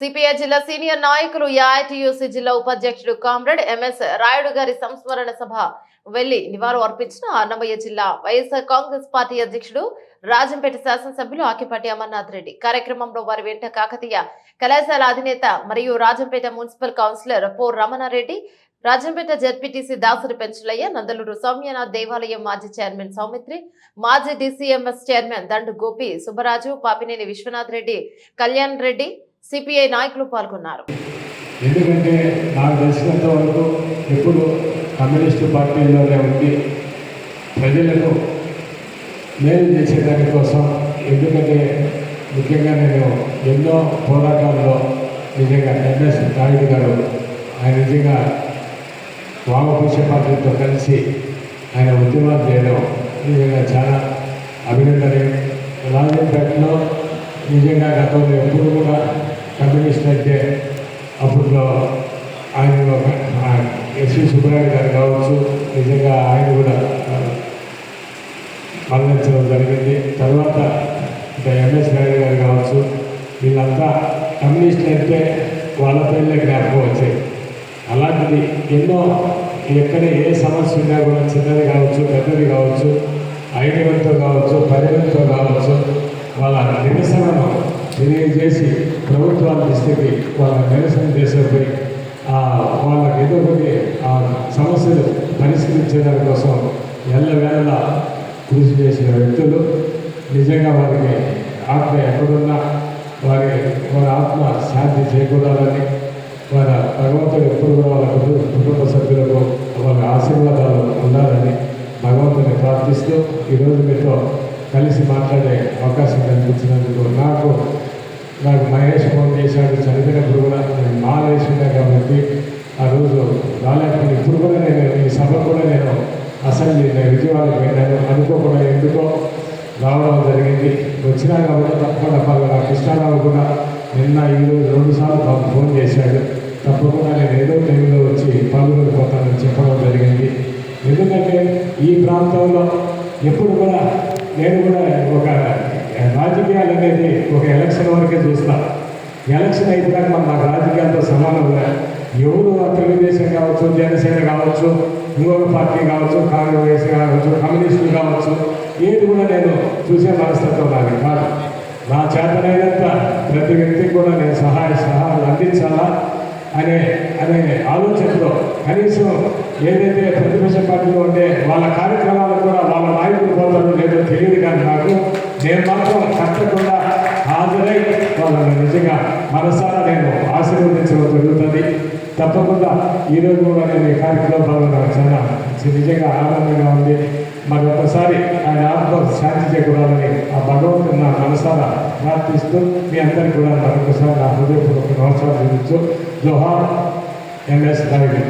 CPI జిల్లా senior నాయకులు AITUC జిల్లా ఉపాధ్యక్షుడు కామ్రేడ్ ఎంఎస్ రాయుడు గారి సంస్మరణ సభ వెళ్ళి నివాళులు అర్పించిన అన్నమయ్య జిల్లా వైఎస్ఆర్ కాంగ్రెస్ పార్టీ అధ్యక్షుడు రాజంపేట శాసనసభ్యులు ఆకిపాటి అమర్నాథ్ రెడ్డి. కార్యక్రమంలో వారి వెంట కాకతీయ కళాశాల అధినేత మరియు రాజంపేట మున్సిపల్ కౌన్సిలర్ పో రమణారెడ్డి రాజంపేట జడ్పీటీసీ దాసరి పెంచులయ్య నందలూరు సౌమ్యనాథ్ దేవాలయం మాజీ చైర్మన్ సౌమిత్రి మాజీ DCMS chairman Dandu Gopi Subbaraju Papineni Vishwanath Reddy Kalyan Reddy CPI నాయకులు పాల్గొన్నారు. ఎందుకంటే నాకు తెలిసినంత వరకు ఎప్పుడు కమ్యూనిస్టు పార్టీలోనే ఉండి ప్రజలకు మేలు చేసే కోసం ఎందుకంటే ముఖ్యంగా నేను ఎన్నో పోరాటాల్లో నిజంగా ఎంఎస్ నాయుడు గారు ఆయన నిజంగా వామపక్ష పార్టీతో కలిసి ఆయన ఉద్యమాలు చేయడం నిజంగా చాలా అభినందనీయం. రాజంపేటలో నిజంగా గతంలో ఎప్పుడు కూడా కమ్యూనిస్ట్ అంటే అప్పట్లో ఆయన ఒక ఎస్వి సుబ్రహ్మణ్య గారు కావచ్చు నిజంగా ఆయన కూడా మరణించడం జరిగింది. తర్వాత ఎంఎస్ నాయుడు గారు కావచ్చు వీళ్ళంతా కమ్యూనిస్టులు అంటే వాళ్ళ పేర్లే జ్ఞాపకం వచ్చాయి. అలాంటిది ఎన్నో ఎక్కడ ఏ సమస్య ఉన్నా కూడా చిన్నది కావచ్చు పెద్దది కావచ్చు ఐదుగురితో కావచ్చు పదివేలతో కావచ్చు వాళ్ళ నిరసనను తెలియజేసి ప్రభుత్వాల దృష్టికి వాళ్ళ నిరసన చేసేపై వాళ్ళకి ఏదో ఒకటి ఆ సమస్యలు పరిష్కరించేదాని కోసం ఎల్లవేళ కృషి చేసిన వ్యక్తులు నిజంగా వారికి ఆత్మ ఎక్కడున్నా వారి వారి ఆత్మ శాంతి చేకూరాలని వారి భగవంతుడు ఎప్పుడు కూడా వాళ్ళ కుటుంబ కుటుంబ సభ్యులకు వాళ్ళ ఆశీర్వాదాలు ఉండాలని భగవంతుని ప్రార్థిస్తూ ఈరోజు మీతో కలిసి మాట్లాడే అవకాశం కల్పించినందుకు నాకు నాకు మహేష్ ఫోన్ చేశాడు చనిపోయినప్పుడు కూడా నేను మాల వేసుకున్నా కాబట్టి ఆ రోజు రాలేకపోయింది ఇప్పుడు కూడా నేను ఈ సభ కూడా నేను అసెంబ్లీ నేను విజయవాడకి వెళ్ళాను. అనుకోకుండా ఎందుకో రావడం జరిగింది. వచ్చినా కాబట్టి తప్పకుండా పలానా కృష్ణారావు కూడా నిన్న ఈరోజు రెండు సార్లు ఫోన్ చేశాడు. తప్పకుండా నేను ఏదో టైంలో వచ్చి పాల్గొనిపోతానని చెప్పడం జరిగింది. ఎందుకంటే ఈ ప్రాంతంలో ఎప్పుడు కూడా నేను కూడా అనేది ఒక ఎలక్షన్ వరకే చూస్తా. ఎలక్షన్ అయిపోయాక మన నాకు రాజకీయాలతో సమానంగా ఎవరు తెలుగుదేశం కావచ్చు జనసేన కావచ్చు ఇంకొక పార్టీ కావచ్చు కాంగ్రెస్ కావచ్చు కమ్యూనిస్టులు కావచ్చు ఏది కూడా నేను చూసే మనస్తత్వం నాది కాదు. నా చేతనైనంత ప్రతి వ్యక్తికి కూడా నేను సహాయ సహాయాలు అందించాలా అనే అనే ఆలోచనలో కనీసం ఏదైతే ప్రతిపక్ష పార్టీలో ఉంటే వాళ్ళ కార్యక్రమాలకు కూడా వాళ్ళ నాయకులు పోతారో లేదో తెలియదు కానీ నాకు నేను మాత్రం కట్టకుండా హాజరై వాళ్ళని నిజంగా మనసారా నేను ఆశీర్వదించడం జరుగుతుంది. తప్పకుండా ఈరోజు కూడా నేను ఈ కార్యక్రమంలో చాలా నిజంగా ఆనందంగా ఉంది. మరి ఒకసారి ఆయన ఆత్మ శాంతి చేకూడాలని ఆ భగవంతుని నా మనసారా ప్రార్థిస్తూ మీ అందరికీ కూడా మరొకసారి నా హృదయపూర్వక నమస్కారం చూపించు జోహార్ ఎంఎస్ నాయుడు